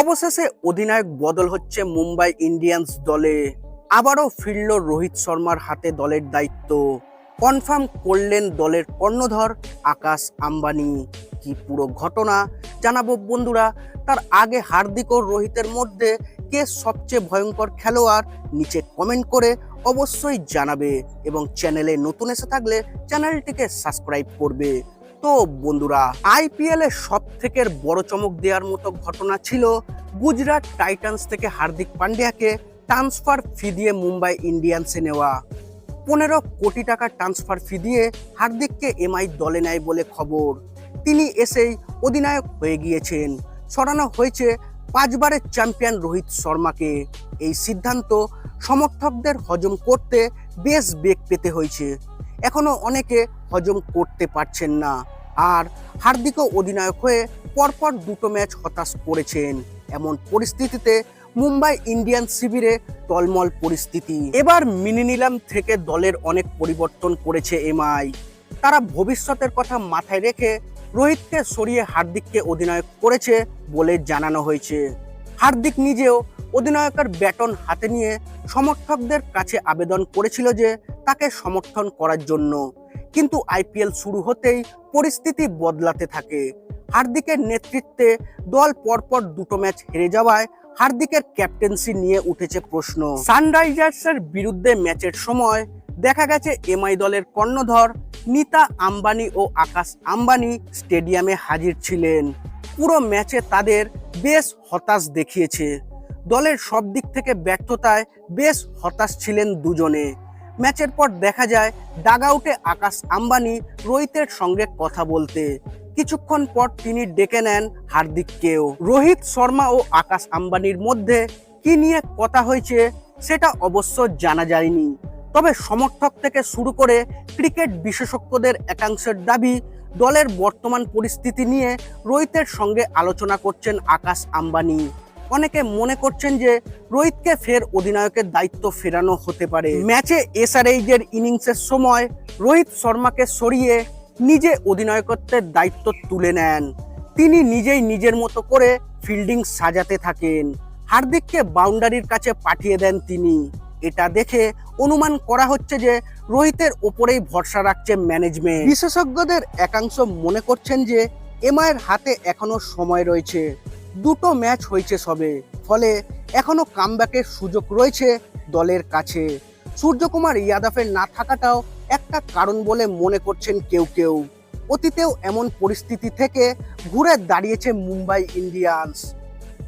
অবশেষে অধিনায়ক বদল হচ্ছে মুম্বাই ইন্ডিয়ান্স দলে। আবারও ফিরল রোহিত শর্মার হাতে দলের দায়িত্ব। কনফার্ম করলেন দলের কর্ণধর আকাশ আম্বানি। কি পুরো ঘটনা জানাব বন্ধুরা? তার আগে হার্দিক ও রোহিতের মধ্যে কে সবচেয়ে ভয়ঙ্কর খেলোয়াড়? নিচে কমেন্ট করে অবশ্যই জানাবে এবং চ্যানেলে নতুন এসে থাকলে চ্যানেলটিকে সাবস্ক্রাইব করবে। তো বন্ধুরা? আইপিএল এর সব থেকে বড় চমক দেওয়ার মতো ঘটনা ছিল গুজরাট টাইটান্স থেকে হার্দিক পান্ডিয়াকে ট্রান্সফার ফি দিয়ে মুম্বাই ইন্ডিয়ান্সে নেওয়া। পনেরো কোটি টাকা ট্রান্সফার ফি দিয়ে হার্দিককে এমআই দলে নেয় বলে খবর। তিনি এসেই অধিনায়ক হয়ে গিয়েছেন। সরানো হয়েছে পাঁচবারের চ্যাম্পিয়ন রোহিত শর্মাকে। এই সিদ্ধান্ত সমর্থকদের হজম করতে বেশ বেগ পেতে হয়েছে। এখনও অনেকে হজম করতে পারছেন না। আর হার্দিকও অধিনায়ক হয়ে পরপর দুটো ম্যাচ হতাশ করেছেন। এমন পরিস্থিতিতে মুম্বাই ইন্ডিয়ান শিবিরে টলমল পরিস্থিতি। এবার মিনি নিলাম থেকে দলের অনেক পরিবর্তন করেছে এমআই। তারা ভবিষ্যতের কথা মাথায় রেখে রোহিতকে সরিয়ে হার্দিককে অধিনায়ক করেছে বলে জানানো হয়েছে। হার্দিক নিজেও অধিনায়কের ব্যাটন হাতে নিয়ে সমর্থকদের কাছে আবেদন করেছিল যে তাকে সমর্থন করার জন্য। কিন্তু আইপিএল শুরু হতেই পরিস্থিতি বদলাতে থাকে। হার্দিকের নেতৃত্বে দল পরপর দুটো ম্যাচ হেরে যাওয়ায় হার্দিকের ক্যাপ্টেন্সি নিয়ে উঠেছে প্রশ্ন। সানরাইজার্সের বিরুদ্ধে ম্যাচের সময় দেখা গেছে এমআই দলের কর্ণধর নিতা আম্বানি ও আকাশ আম্বানি স্টেডিয়ামে হাজির ছিলেন। পুরো ম্যাচে তাদের বেশ হতাশ দেখিয়েছে। দলের সব দিক থেকে ব্যর্থতায় বেশ হতাশ ছিলেন দুজনে। ম্যাচের পর দেখা যায়, ডাগআউটে আকাশ আম্বানি রোহিতের সঙ্গে কথা বলতে। কিছুক্ষণ পর তিনি ডেকে নেন হার্দিককেও। রোহিত শর্মা ও আকাশ আম্বানির মধ্যে কি নিয়ে কথা হয়েছে, সেটা অবশ্য জানা যায়নি। তবে সমর্থক থেকে শুরু করে ক্রিকেট বিশেষজ্ঞদের একাংশের দাবি, দলের বর্তমান পরিস্থিতি নিয়ে রোহিতের সঙ্গে আলোচনা করছেন আকাশ আম্বানি। অনেকে মনে করছেন যে রোহিতকে ফের অধিনায়কের দায়িত্ব ফেরানো হতে পারে। ম্যাচে এসআরএইচ এর ইনিংসের সময় রোহিত শর্মাকে সরিয়ে নিজে অধিনায়কত্বের দায়িত্ব তুলে নেন। তিনি নিজেই নিজের মতো করে ফিল্ডিং সাজাতে থাকেন। হার্দিককে বাউন্ডারির কাছে পাঠিয়ে দেন তিনি। এটা দেখে অনুমান করা হচ্ছে যে রোহিতের ওপরেই ভরসা রাখছে ম্যানেজমেন্ট। বিশেষজ্ঞদের একাংশ মনে করছেন যে এমআইয়ের হাতে এখনও সময় রয়েছে। দুটো ম্যাচ হয়েছে সবে, ফলে এখনও কামব্যাকের সুযোগ রয়েছে দলের কাছে। সূর্যকুমার ইয়াদাফের না থাকাটাও একটা কারণ বলে মনে করছেন কেউ কেউ। অতীতেও এমন পরিস্থিতি থেকে ঘুরে দাঁড়িয়েছে মুম্বাই ইন্ডিয়ান্স।